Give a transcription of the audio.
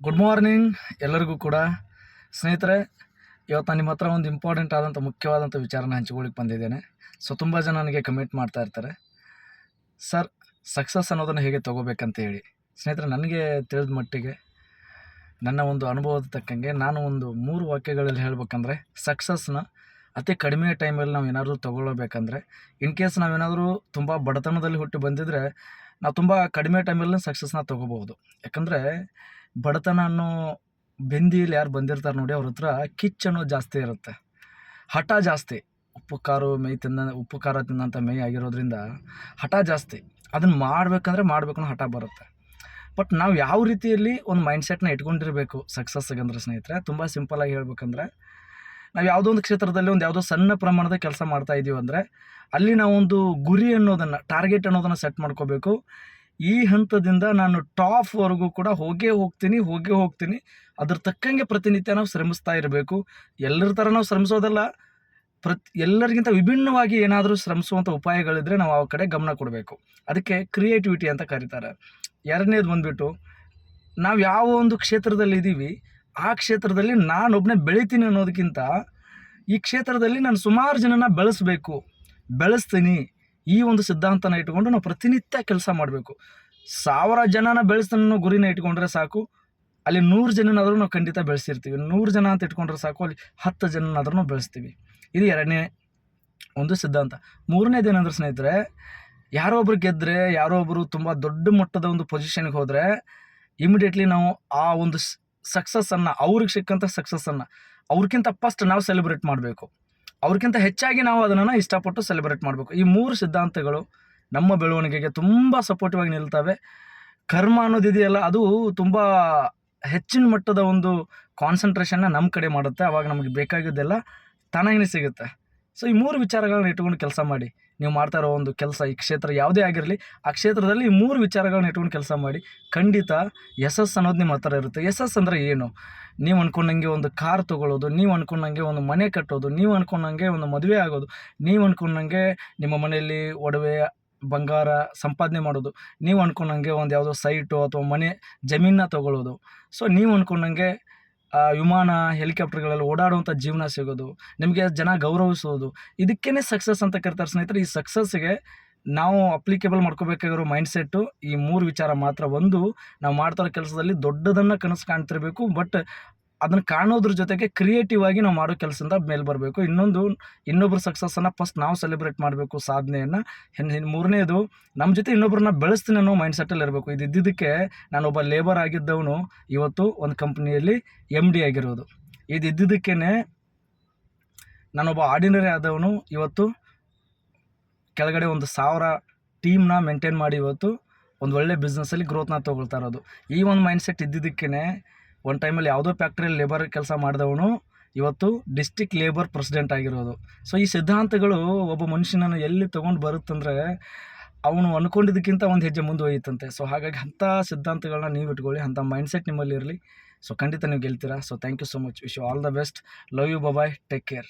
Good morning ಎಲ್ಲರಿಗೂ ಕೂಡ. ಸ್ನೇಹಿತರೆ, ಇವತ್ತು ನಿಮ್ಮ ಹತ್ರ ಒಂದು ಇಂಪಾರ್ಟೆಂಟ್ ಆದಂಥ ಮುಖ್ಯವಾದಂಥ ವಿಚಾರನ ಹಂಚ್ಕೊಳ್ಳಿಕ್ಕೆ ಬಂದಿದ್ದೇನೆ. ಸೊ ತುಂಬ ಜನ ನನಗೆ ಕಮೆಂಟ್ ಮಾಡ್ತಾ ಇರ್ತಾರೆ. ಸರ್ ಸಕ್ಸಸ್ ಅನ್ನೋದನ್ನು ಹೇಗೆ ತೊಗೋಬೇಕಂತ ಹೇಳಿ. ಸ್ನೇಹಿತರೆ, ನನಗೆ ತಿಳಿದ ಮಟ್ಟಿಗೆ, ನನ್ನ ಒಂದು ಅನುಭವದ ತಕ್ಕಂಗೆ ನಾನು ಒಂದು ಮೂರು ವಾಕ್ಯಗಳಲ್ಲಿ ಹೇಳಬೇಕಂದ್ರೆ ಸಕ್ಸಸ್ನ ಅತಿ ಕಡಿಮೆ ಟೈಮಲ್ಲಿ ನಾವು ಏನಾದರೂ ತೊಗೊಳ್ಬೇಕಂದ್ರೆ ಇನ್ ಕೇಸ್ ನಾವೇನಾದರೂ ತುಂಬ ಬಡತನದಲ್ಲಿ ಹುಟ್ಟಿ ಬಂದಿದ್ದರೆ ನಾವು ತುಂಬ ಕಡಿಮೆ ಟೈಮಲ್ಲಿ ಸಕ್ಸಸ್ನ ತೊಗೋಬೋದು ಯಾಕಂದರೆ ಬಡತನ ಅನ್ನೋ ಬೆಂದಿಯಲ್ಲಿ ಯಾರು ಬಂದಿರ್ತಾರೆ ನೋಡಿ ಅವ್ರ ಹತ್ರ ಕಿಚ್ ಅನ್ನೋದು ಜಾಸ್ತಿ ಇರುತ್ತೆ. ಹಠ ಜಾಸ್ತಿ. ಉಪ್ಪು, ಖಾರ ಮೈ ತಿನ್ನ ಉಪ್ಪು, ಖಾರ ತಿನ್ನಂಥ ಮೈ ಆಗಿರೋದ್ರಿಂದ ಹಠ ಜಾಸ್ತಿ. ಅದನ್ನು ಮಾಡಬೇಕಂದ್ರೆ ಮಾಡಬೇಕು ಅನ್ನೋ ಹಠ ಬರುತ್ತೆ. ಬಟ್ ನಾವು ಯಾವ ರೀತಿಯಲ್ಲಿ ಒಂದು ಮೈಂಡ್ಸೆಟ್ನ ಇಟ್ಕೊಂಡಿರಬೇಕು ಸಕ್ಸಸ್ಸಿಗೆ ಅಂದರೆ ಸ್ನೇಹಿತರೆ, ತುಂಬ ಸಿಂಪಲಾಗಿ ಹೇಳ್ಬೇಕಂದ್ರೆ ನಾವು ಯಾವುದೋ ಒಂದು ಕ್ಷೇತ್ರದಲ್ಲಿ ಒಂದು ಯಾವುದೋ ಸಣ್ಣ ಪ್ರಮಾಣದ ಕೆಲಸ ಮಾಡ್ತಾ ಇದ್ದೀವಿ ಅಂದರೆ, ಅಲ್ಲಿ ನಾವು ಒಂದು ಗುರಿ ಅನ್ನೋದನ್ನು ಟಾರ್ಗೆಟ್ ಅನ್ನೋದನ್ನು ಸೆಟ್ ಮಾಡ್ಕೋಬೇಕು. ಈ ಹಂತದಿಂದ ನಾನು ಟಾಪ್ವರೆಗೂ ಕೂಡ ಹೋಗೇ ಹೋಗ್ತೀನಿ ಹೋಗೇ ಹೋಗ್ತೀನಿ. ಅದ್ರ ತಕ್ಕಂಗೆ ಪ್ರತಿನಿತ್ಯ ನಾವು ಶ್ರಮಿಸ್ತಾ ಇರಬೇಕು. ಎಲ್ಲರ ಥರ ನಾವು ಶ್ರಮಿಸೋದಲ್ಲ. ಪ್ರತಿ, ಎಲ್ಲರಿಗಿಂತ ವಿಭಿನ್ನವಾಗಿ ಏನಾದರೂ ಶ್ರಮಿಸುವಂಥ ಉಪಾಯಗಳಿದ್ದರೆ ನಾವು ಆ ಕಡೆ ಗಮನ ಕೊಡಬೇಕು. ಅದಕ್ಕೆ ಕ್ರಿಯೇಟಿವಿಟಿ ಅಂತ ಕರೀತಾರೆ. ಎರಡನೇದು ಬಂದುಬಿಟ್ಟು, ನಾವು ಯಾವ ಒಂದು ಕ್ಷೇತ್ರದಲ್ಲಿ ಇದ್ದೀವಿ ಆ ಕ್ಷೇತ್ರದಲ್ಲಿ ನಾನೊಬ್ಬನೇ ಬೆಳಿತೀನಿ ಅನ್ನೋದಕ್ಕಿಂತ ಈ ಕ್ಷೇತ್ರದಲ್ಲಿ ನಾನು ಸುಮಾರು ಜನನ ಬೆಳೆಸಬೇಕು, ಬೆಳೆಸ್ತೀನಿ ಈ ಒಂದು ಸಿದ್ಧಾಂತನ ಇಟ್ಕೊಂಡು ನಾವು ಪ್ರತಿನಿತ್ಯ ಕೆಲಸ ಮಾಡಬೇಕು. ಸಾವಿರ ಜನನ ಬೆಳೆಸ್ತಾನೆ ಅನ್ನೋ ಗುರಿನ ಇಟ್ಕೊಂಡ್ರೆ ಸಾಕು, ಅಲ್ಲಿ ನೂರು ಜನನಾದರೂ ನಾವು ಖಂಡಿತ ಬೆಳೆಸಿರ್ತೀವಿ. ನೂರು ಜನ ಅಂತ ಇಟ್ಕೊಂಡ್ರೆ ಸಾಕು, ಅಲ್ಲಿ ಹತ್ತು ಜನನಾದ್ರೂ ಬೆಳೆಸ್ತೀವಿ. ಇದು ಎರಡನೇ ಒಂದು ಸಿದ್ಧಾಂತ. ಮೂರನೇದು ಏನಂದ್ರೆ ಸ್ನೇಹಿತರೆ, ಯಾರೋ ಒಬ್ರು ಗೆದ್ದರೆ ಯಾರೋ ಒಬ್ಬರು ತುಂಬ ದೊಡ್ಡ ಮಟ್ಟದ ಒಂದು ಪೊಸಿಷನ್ಗೆ ಹೋದರೆ ಇಮಿಡಿಯೇಟ್ಲಿ ನಾವು ಆ ಒಂದು ಸಕ್ಸಸ್ಸನ್ನು ಅವ್ರಿಗೆ ಸಿಕ್ಕಂಥ ಸಕ್ಸಸ್ಸನ್ನು ಅವ್ರಿಗಿಂತ ಫಸ್ಟ್ ನಾವು ಸೆಲೆಬ್ರೇಟ್ ಮಾಡಬೇಕು. ಅವ್ರಿಗಿಂತ ಹೆಚ್ಚಾಗಿ ನಾವು ಅದನ್ನು ಇಷ್ಟಪಟ್ಟು ಸೆಲೆಬ್ರೇಟ್ ಮಾಡಬೇಕು. ಈ ಮೂರು ಸಿದ್ಧಾಂತಗಳು ನಮ್ಮ ಬೆಳವಣಿಗೆಗೆ ತುಂಬ ಸಪೋರ್ಟಿವ್ ಆಗಿ ನಿಲ್ತವೆ. ಕರ್ಮ ಅನ್ನೋದಿದೆಯಲ್ಲ, ಅದು ತುಂಬ ಹೆಚ್ಚಿನ ಮಟ್ಟದ ಒಂದು ಕಾನ್ಸಂಟ್ರೇಷನ್ನ ನಮ್ಮ ಕಡೆ ಮಾಡುತ್ತೆ. ಅವಾಗ ನಮಗೆ ಬೇಕಾಗಿದ್ದೆಲ್ಲ ತನಗೇ ಸಿಗುತ್ತೆ. ಸೊ ಈ ಮೂರು ವಿಚಾರಗಳನ್ನ ಇಟ್ಕೊಂಡು ಕೆಲಸ ಮಾಡಿ. ನೀವು ಮಾಡ್ತಾ ಇರೋ ಒಂದು ಕೆಲಸ ಈ ಕ್ಷೇತ್ರ ಯಾವುದೇ ಆಗಿರಲಿ, ಆ ಕ್ಷೇತ್ರದಲ್ಲಿ ಈ ಮೂರು ವಿಚಾರಗಳನ್ನ ಇಟ್ಕೊಂಡು ಕೆಲಸ ಮಾಡಿ, ಖಂಡಿತ ಯಶಸ್ಸು ಅನ್ನೋದು ನಿಮ್ಮ ಹತ್ರ ಇರುತ್ತೆ. ಯಶಸ್ಸು ಅಂದರೆ ಏನು? ನೀವು ಅಂದ್ಕೊಂಡಂಗೆ ಒಂದು ಕಾರ್ ತೊಗೊಳ್ಳೋದು ನೀವು ಅಂದ್ಕೊಂಡಂಗೆ ಒಂದು ಮನೆ ಕಟ್ಟೋದು, ನೀವು ಅಂದ್ಕೊಂಡಂಗೆ ಒಂದು ಮದುವೆ ಆಗೋದು, ನೀವು ಅಂದ್ಕೊಂಡಂಗೆ ನಿಮ್ಮ ಮನೆಯಲ್ಲಿ ಒಡವೆ, ಬಂಗಾರ ಸಂಪಾದನೆ ಮಾಡೋದು, ನೀವು ಅಂದ್ಕೊಂಡಂಗೆ ಒಂದು ಯಾವುದೋ ಸೈಟು ಅಥವಾ ಮನೆ ಜಮೀನನ್ನ ತೊಗೊಳ್ಳೋದು ಸೊ ನೀವು ಅಂದ್ಕೊಂಡಂಗೆ ವಿಮಾನ, ಹೆಲಿಕಾಪ್ಟರ್ಗಳಲ್ಲಿ ಓಡಾಡುವಂಥ ಜೀವನ ಸಿಗೋದು, ನಿಮಗೆ ಜನ ಗೌರವಿಸೋದು ಇದಕ್ಕೇ ಸಕ್ಸಸ್ ಅಂತ ಕರಿತಾರೆ ಸ್ನೇಹಿತರೆ. ಈ ಸಕ್ಸಸ್ಸಿಗೆ ನಾವು ಅಪ್ಲಿಕೇಬಲ್ ಮಾಡ್ಕೋಬೇಕಾಗಿರೋ ಮೈಂಡ್ಸೆಟ್ಟು ಈ ಮೂರು ವಿಚಾರ ಮಾತ್ರ ಒಂದು. ನಾವು ಮಾಡ್ತಾ ಇರೋ ಕೆಲಸದಲ್ಲಿ ದೊಡ್ಡದನ್ನು ಕನಸು ಕಾಣ್ತಿರಬೇಕು ಬಟ್ ಅದನ್ನು ಕಾಣೋದ್ರ ಜೊತೆಗೆ ಕ್ರಿಯೇಟಿವ್ ಆಗಿ ನಾವು ಮಾಡೋ ಕೆಲಸದಿಂದ ಮೇಲೆ ಬರಬೇಕು. ಇನ್ನೊಂದು ಇನ್ನೊಬ್ಬರ ಸಕ್ಸಸ್ಸನ್ನು ಫಸ್ಟ್ ನಾವು ಸೆಲೆಬ್ರೇಟ್ ಮಾಡಬೇಕು ಸಾಧನೆಯನ್ನು. ಮೂರನೇದು ನಮ್ಮ ಜೊತೆ ಇನ್ನೊಬ್ಬರನ್ನ ಬೆಳೆಸ್ತೀನಿ ಅನ್ನೋ ಮೈಂಡ್ಸೆಟ್ಟಲ್ಲಿ ಇರಬೇಕು. ಇದು ಇದ್ದಿದ್ದಕ್ಕೆ ನಾನೊಬ್ಬ ಲೇಬರ್ ಆಗಿದ್ದವನು, ಇವತ್ತು ಒಂದು ಕಂಪ್ನಿಯಲ್ಲಿ ಎಂ ಡಿ ಆಗಿರೋದು. ಇದು ಇದ್ದಿದ್ದಕ್ಕೇ ನಾನೊಬ್ಬ ಆರ್ಡಿನರಿ ಆದವನು, ಇವತ್ತು ಕೆಳಗಡೆ ಒಂದು ಸಾವಿರ ಟೀಮ್ನ ಮೇಂಟೈನ್ ಮಾಡಿ ಇವತ್ತು ಒಂದು ಒಳ್ಳೆ ಬಿಸ್ನೆಸ್ಸಲ್ಲಿ ಗ್ರೋತ್ನ ತೊಗೊಳ್ತಾ ಇರೋದು. ಈ ಒಂದು ಮೈಂಡ್ಸೆಟ್ ಇದ್ದಿದ್ದಕ್ಕೇ ಒಂದು ಟೈಮಲ್ಲಿ ಯಾವುದೋ ಫ್ಯಾಕ್ಟ್ರಿಯಲ್ಲಿ ಲೇಬರ್ ಕೆಲಸ ಮಾಡಿದವನು ಇವತ್ತು ಡಿಸ್ಟಿಕ್ ಲೇಬರ್ ಪ್ರೆಸಿಡೆಂಟ್ ಆಗಿರೋದು. ಸೊ ಈ ಸಿದ್ಧಾಂತಗಳು ಒಬ್ಬ ಮನುಷ್ಯನನ್ನು ಎಲ್ಲಿ ತೊಗೊಂಡು ಬರುತ್ತಂದರೆ ಅವನು ಅಂದ್ಕೊಂಡಿದ್ದಕ್ಕಿಂತ ಒಂದು ಹೆಜ್ಜೆ ಮುಂದೆ ಒಯ್ಯುತ್ತಂತೆ ಸೊ ಹಾಗಾಗಿ ಅಂಥ ಸಿದ್ಧಾಂತಗಳನ್ನ ನೀವು ಇಟ್ಕೊಳ್ಳಿ, ಅಂಥ ಮೈಂಡ್ಸೆಟ್ ನಿಮ್ಮಲ್ಲಿ ಇರಲಿ. ಸೊ ಖಂಡಿತ ನೀವು ಗೆಲ್ತೀರಾ? So thank you so much wish you all the best love you bye take care